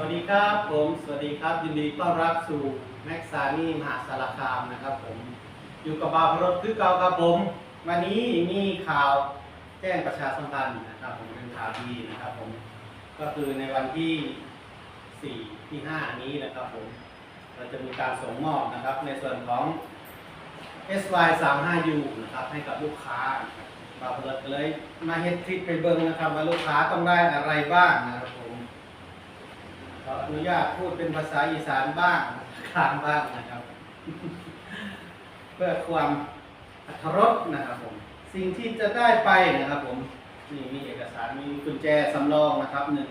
วัสดีครับผม สวัสดีครับ ยินดีต้อนรับสู่แม็กซานี่มหาสารคามนะครับผมอยู่กับบาพรถคือเก่าครับผม วันนี้มีข่าวแจ้งประชาสัมพันธ์นะครับผมเป็นข่าวดีนะครับผมก็คือในวันที่ 4 ที่ 5 นี้นะครับผมเราจะมีการส่งมอบนะครับ ในส่วนของ SY 3 5 U นะครับให้กับลูกค้านะครับาพรถเลยมาเฮ็ดคลิปไปเบิ่งนะครับว่าลูกค้าต้องได้อะไรบ้างนะครับผม ขออนุญาตพูดเป็นภาษาอีสานบ้างกลางบ้างนะครับ เพื่อความอรรถรสนะครับผมสิ่งที่จะได้ไปนะครับผมนี่มีเอกสารมีกุญแจสำรองนะครับหนึ่ง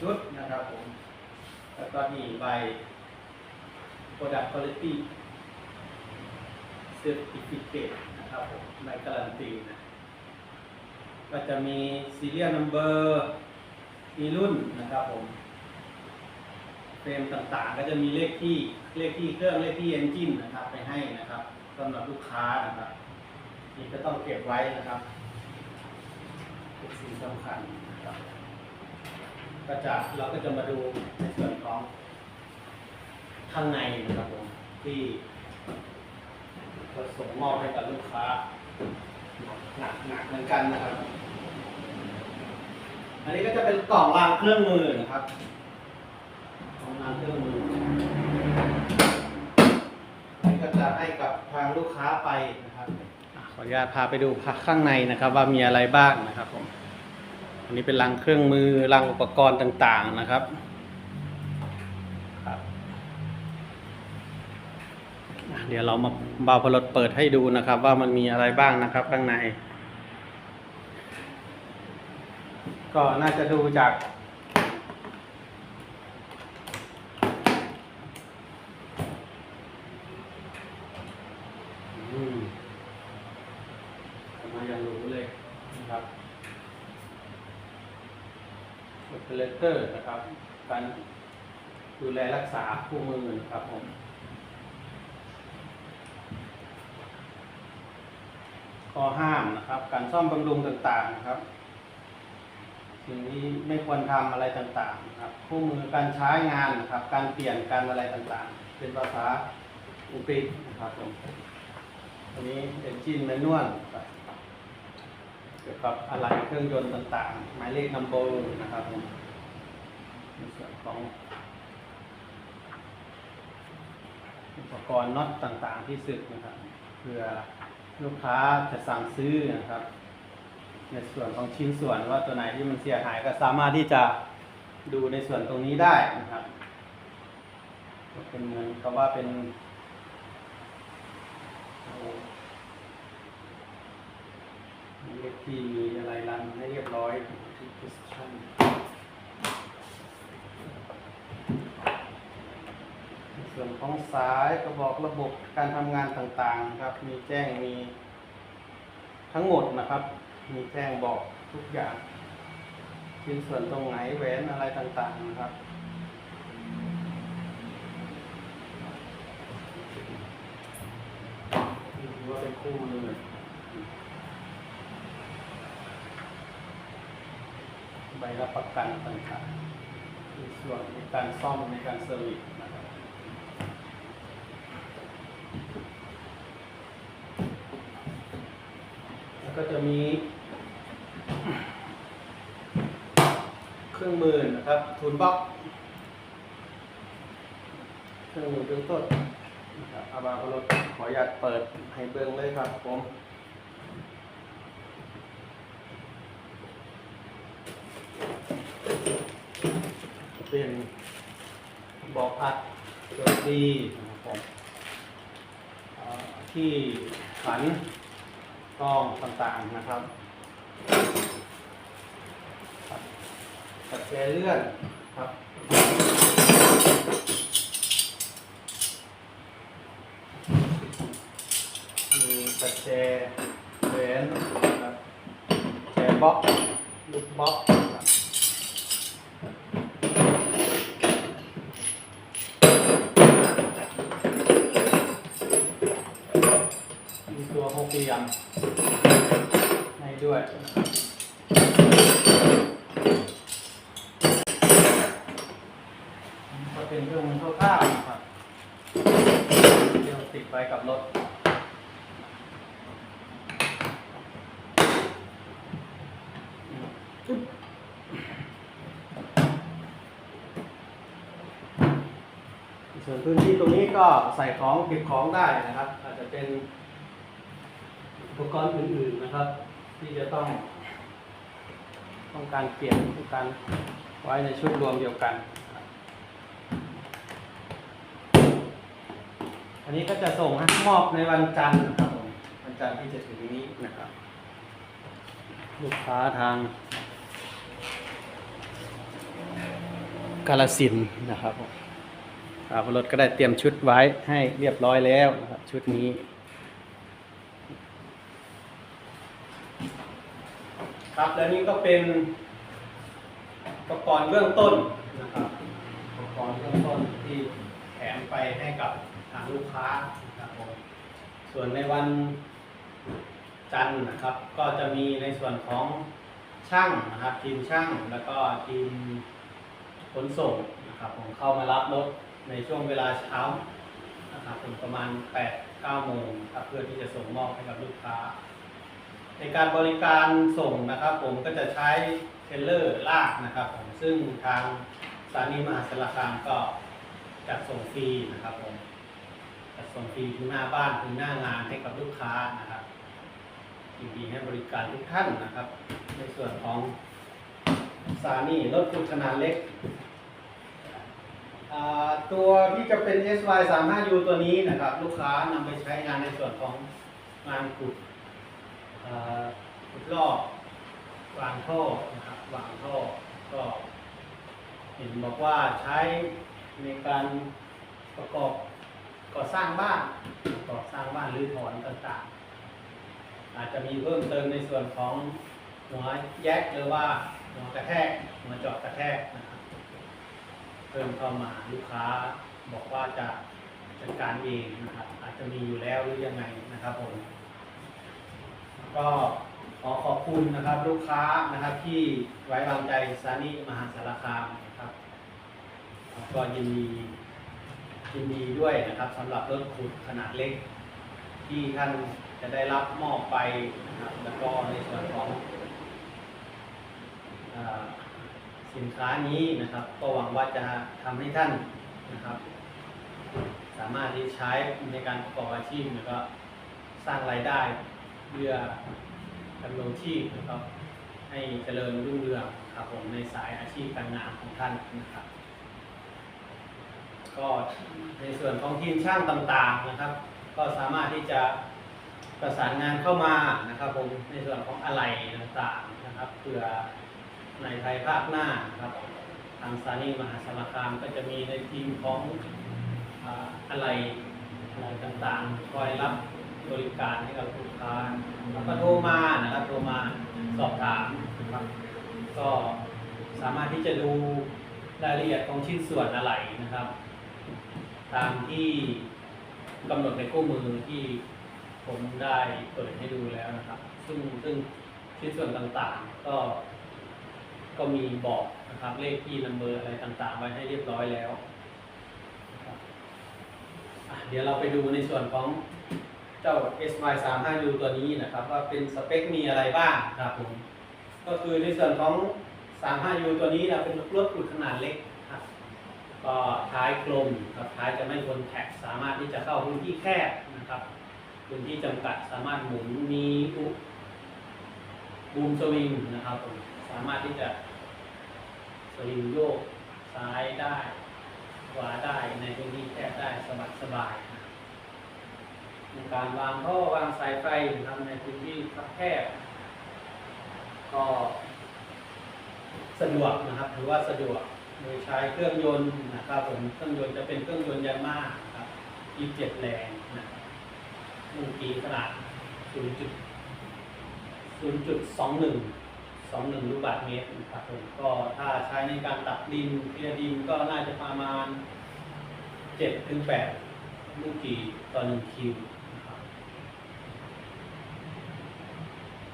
ชุดนะครับผม แล้วก็มีใบ Product Quality Certificate นะครับผมใบการันตีนะก็จะมี Serial Number มีรุ่นนะครับผม รมต่างๆ ก็จะมีเลขที่เลขที่เครื่องเลขที่เอนจินนะครับไปให้นะครับสำหรับลูกค้านะครับนี่ก็ต้องเก็บไว้นะครับเป็นสิ่งสำคัญนะครับก็จะเราก็จะมาดูในส่วนของข้างในนะครับผมที่เราส่งมอบให้กับลูกค้าหนักหนักเหมือนกันนะครับ อันนี้ก็จะเป็นกล่องรางเครื่องมือนะครับ นเครื่องมือนี่ก็จะให้กับทางลูกค้าไปนะครับ อะขออนุญาตพาไปดูข้างในนะครับว่ามีอะไรบ้างนะครับผมอันนี้เป็นรังเครื่องมือรังอุปกรณ์ต่างๆนะครับครับอะเดี๋ยวเรามาเบาพลดเปิดให้ดูนะครับ ว่ามันมีอะไรบ้างนะครับ ข้างใน ก็น่าจะดูจาก อืมผมมายังรู้เลยนะครับโอ เตอร์นะครับ การดูแลรักษาคู่มือนะครับผมข้อห้ามนะครับ การซ่อมบำรุงต่างๆนะครับสิ่งที่ไม่ควรทำอะไรต่างๆนะครับ คู่มือการใช้งานนะครับ การเปลี่ยนการอะไรต่างๆ เป็นภาษาอังกฤษนะครับผมอันนี้เป็นจินแมนนวลเกี่ยวกับอะไรเครื่องยนต์ต่างๆ หมายเลขนัมเบอร์นะครับผม ในส่วนของอุปกรณ์น็อตต่างๆที่สึกนะครับเพื่อลูกค้าจะสั่งซื้อนะครับ ในส่วนของชิ้นส่วนว่าตัวไหนที่มันเสียหายก็สามารถที่จะดูในส่วนตรงนี้ได้นะครับเป็นเหมือนกับว่าเป็นเลขที่มีอะไรรันให้เรียบร้อยที่ position ใน สายกระบอกระบบการทำงานต่างๆครับ มีแจ้งมีทั้งหมดนะครับ มีแจ้งบอกทุกอย่างชิ้นส่วนตรงไหนแหวนอะไรต่างๆนะครับมีว่าเป็นคู่มือใบรับประกันต่างๆในส่วนในการซ่อมในการเซอร์วิสนะครับ แล้วก็ จะมีเครื่องมือนะครับทูลบ็อกเครื่องมือเบื้องต้นนะครับอาบาพรถขออนุญาตเปิดให้เบื้องเลยครับผมเป็นบอกอัดตัวดีนะครับผมที่ขัน กล้องต่างๆนะครับครับปัดแจเลื่อนครับมีปัดแจแหวนครับแจบล็อกลูกบล็อก ด้ยก็เป็นเครื่องมือทั่ข้าวครับเดี๋ยวติดไปกับรถส่วนพื้นที่ตรงนี้ก็ใส่ของเก็บของได้นะครับ อาจจะเป็นอุปกรณ์อื่นๆนะครับ ที่จะต้อง ต้องการเก็บต้องการไว้ในชุดรวมเดียวกัน อันนี้ก็จะส่งให้มอบในวันจันทร์นะครับผมวันจันทร์ที่จะถึงนี้นะครับ ลูกค้าทาง กาลสินธุ์นะครับผมครับรถก็ได้เตรียมชุดไว้ให้เรียบร้อยแล้วนะครับ ชุดนี้ ครับและนี่ก็เป็นอุปกรณ์เบื้องต้นนะครับอุปกรณ์เบื้องต้นที่แถมไปให้กับทางลูกค้านะครับผมส่วนในวันจันทร์นะครับ ก็จะมีในส่วนของช่างนะครับ ทีมช่างแล้วก็ทีมขนส่งนะครับผมเข้ามารับรถในช่วงเวลาเช้านะครับถึงประมาณ8 9โมงครับเพื่อที่จะส่งมอบให้กับลูกค้า ในการบริการส่งนะครับ ผมก็จะใช้เทรลเลอร์ลากนะครับผมซึ่งทางสถานีมหาสารคามก็จัดส่งฟรีนะครับผมจัดส่งฟรีถึงหน้าบ้านถึงหน้างานให้กับลูกค้านะครับยินดีให้บริการทุกท่านนะครับ ในส่วนของซานีรถขุดขนาดเล็ก ตัวที่จะเป็น SY 3 5 U ตัวนี้นะครับ ลูกค้านำไปใช้งานในส่วนของงานขุด ขุดลอกวางท่อนะครับวางท่อก็เห็นบอกว่าใช้ในการประกอบก่อสร้างบ้านประกอสร้างบ้านหรือถอนต่างๆ อาจจะมีเพิ่มเติมในส่วนของหัวแยกหรือว่าหัวกระแทกหัวเจาะกระแทกนะครับเพิ่มเข้ามาลูกค้าบอกว่าจะจัดการเองนะครับอาจจะมีอยู่แล้วหรือยังไงนะครับผม ก็ขอขอบคุณนะครับลูกค้านะครับที่ไว้วางใจซานิมหาสารคามนะครับก็ยินดียินดีด้วยนะครับสำหรับรถขุดขนาดเล็ก ที่ท่านจะได้รับมอบไปนะครับแล้วก็ในส่วนของอสินค้านี้นะครับ ก็หวังว่าจะทำให้ท่านนะครับ สามารถที่ใช้ในการประกอบอาชีพแล้วก็สร้างรายได้ เพื่อดำรงชีพนะครับให้เจริญรุ่งเรืองครับผมในสายอาชีพการงานของท่านนะครับ ก็ในส่วนของทีมช่างต่างๆนะครับ ก็สามารถที่จะประสานงานเข้ามานะครับผมในส่วนของอะไหล่ต่างๆนะครับเพื่อในภายภาคหน้านครับทางสถานีมหาสารคามก็จะมีในทีมของอ่าอะไหล่อะไรต่างๆ คอยรับ บริการให้กับลูกค้าแล้วก็โทรมานะครับโทรมาสอบถามนะครับก็สามารถที่จะดูรายละเอียดของชิ้นส่วนอะไหล่นะครับ ตามที่กำหนดในคู่มือที่ผมได้เปิดให้ดูแล้วนะครับ ซึ่งซึ่งชิ้นส่วนต่างๆ ก็ ก็มีบอกนะครับ เลขที่นัมเบอร์อะไรต่างๆ ไว้ให้เรียบร้อยแล้ว เดี๋ยวเราไปดูในส่วนของ เจ้า SY 3 5 U ตัวนี้นะครับ ว่าเป็นสเปคมีอะไรบ้างครับผมก็คือในส่วนของ 3 5 U ตัวนี้นะเป็นรถขุดขนาดเล็กครับก็ท้ายกลมครับท้ายจะไม่ทนแท็กสามารถที่จะเข้าพื้นที่แคบนะครับพื้นที่จำกัดสามารถหมุนมีอุบูมสวิงนะครับผมสามารถที่จะสวิงโยกซ้ายได้ขวาได้ในพื้นที่แคบได้สบายสบายๆนะครับ ในการวางท่อวางสายไฟทำในพื้นที่แคบก็สะดวกนะครับถือว่าสะดวกโดยใช้เครื่องยนต์นะครับผมเครื่องยนต์จะเป็นเครื่องยนต์ยามาฮ่าครับ27แรงนะมุ่งกีขนาด 0.0.21 21 ลูกบาศก์เมตรนะครับผมก็ถ้าใช้ในการตักดินเคลียร์ดินก็น่าจะประมาณ7ถึง8ลูกกีต่อ1คิวนะครับ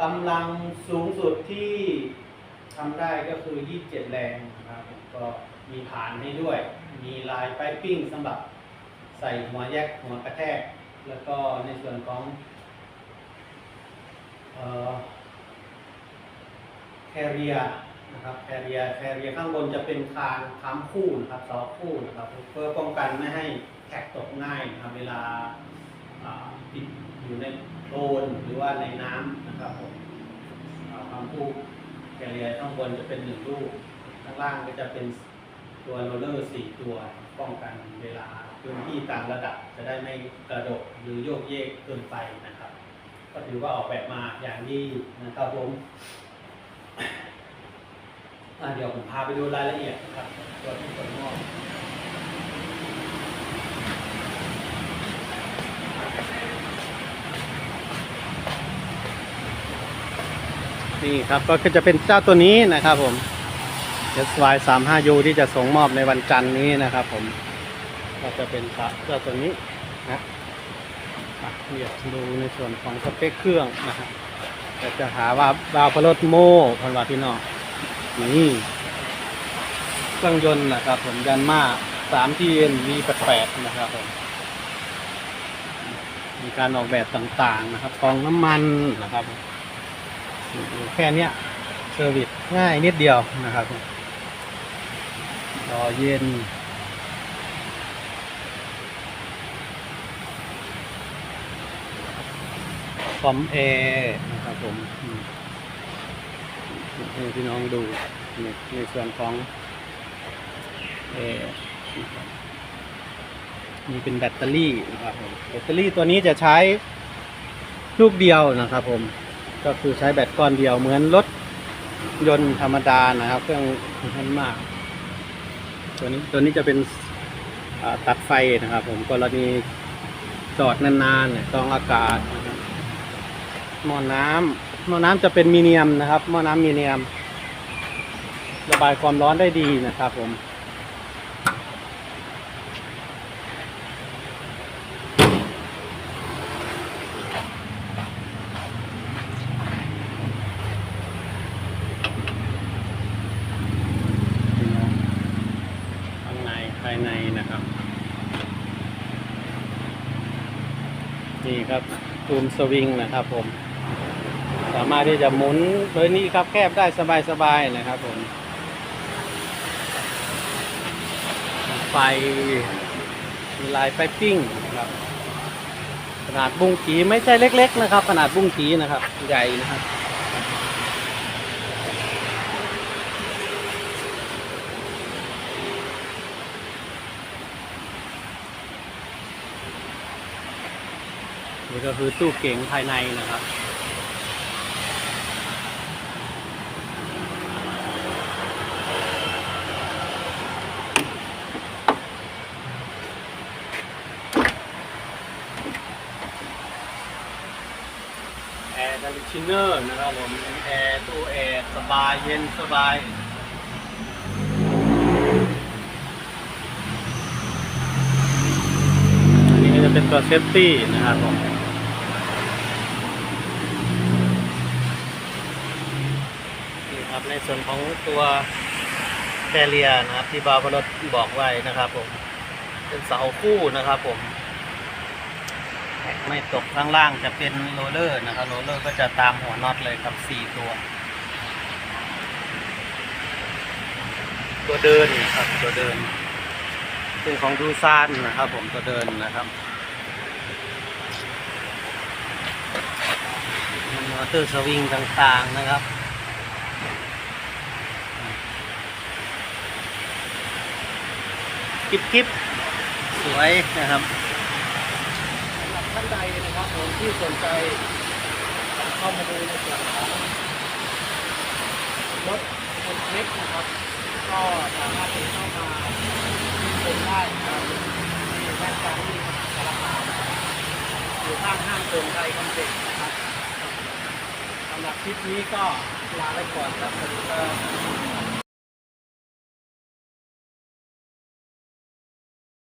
กำลังสูงสุดที่ทำได้ก็คือ 27 แรงนะครับ ก็มีฐานให้ด้วย มีลายไฟปิ้งสำหรับใส่หัวแยกหัวกระแทก แล้วก็ในส่วนของแคเรียนะครับแคเรียแคเรียข้างบนจะเป็นคานค้ำคู่นะครับเสาคู่นะครับ เพื่อป้องกันไม่ให้แท็กตกง่ายนะครับเวลาติดอยู่ใน โคลนหรือว่าในน้ำนะครับผมอ่าค้ำคู่แคเรียข้างบนจะเป็นหนึ่งลูก ข้างล่างก็จะเป็นตัวโรลเลอร์สี่ตัวป้องกันเวลาพื้นที่ตางระดับจะได้ไม่กระดกหรือโยกเยกเกินไปนะครับ ก็ถือว่าออกแบบมาอย่างดีนะครับผมเดี๋ยวผมพาไปดูรายละเอียดนะครับตัวที่ผมมอบ นี่ครับก็จะเป็นเจ้าตัวนี้นะครับผม SY 3 5 U ที่จะส่งมอบในวันจันทร์นี้นะครับผม ก็จะเป็นเจ้าตัวนี้นะเดี๋ยวดูในส่วนของสเปคเครื่องนะครับจะหาว่าบาวพลดโม่พันวาพี่น้องนี่เครื่องยนต์นะครับผมยันมา3 TN V88 นะครับผมมีการออกแบบต่างๆนะครับกองน้ำมันนะครับผม แค่เนี้ยเซอร์วิสง่ายนิดเดียวนะครับผมรอเย็นคอมแอร์นะครับผมให้พี่น้องดูในในส่วนของแอร์มีเป็นแบตเตอรี่นะครับผมแบตเตอรี่ตัวนี้จะใช้ลูกเดียวนะครับผม ก็คือใช้แบตก้อนเดียวเหมือนรถยนต์ธรรมดานะครับ เครื่องไม่มาก ตัวนี้ตัวนี้จะเป็นตัดไฟนะครับ ผมกรณีจอดนานๆเนี่ยกรองอากาศหม้อน้ำหม้อน้ำจะเป็นมีเนียมนะครับหม้อน้ำมีเนียม ระบายความร้อนได้ดีนะครับผม ข้ายในนะครับ นี่ครับตูมสวิงนะครับผม สามารถที่จะหมุนโดยนี้ครับแคบได้สบายๆนะครับผมไฟมีลายไฟปิ้งนะครับ ขนาดบุ้งกีไม่ใช่เล็ก ๆ นะครับ ขนาดบุ้งกีนะครับ ใหญ่นะครับ นี่ก็คือตู้เก่งภายในนะครับแอร์ดันชินเนอร์นะครับผมเป็นแอร์ตู้แอร์สบายเย็นสบายอันนี้ก็จะเป็นตัวเซฟตี้นะครับผม นี่ครับ ในส่วนของตัวแคเรียนะครับ ที่บาวพลดบอกไว้นะครับ ผม เป็นเสาคู่นะครับ ผมไม่ตกข้างล่างจะเป็นโรลเลอร์นะครับโรลเลอร์ก็จะตามหัวน็อตเลยครับสี่ตัว ตัวเดินครับตัวเดินเป็นของดูซานนะครับ ผมตัวเดินนะครับมอเตอร์สวิงต่างๆนะครับิบกิบสวยนะครับสำหรับท่านใดนะครับผมที่สนใจเข้ามาดูในส่วนของรถคนเล็กนะครับ ก็สามารถเข้ามาชมได้นะครับที่แม่การที่มหาสารคามอยู่ข้างห้างเติมไทยคอมเพล็กซ์นะครับสำหรับคลิปนี้ก็ลาไปก่อนครับสวัสดีครับ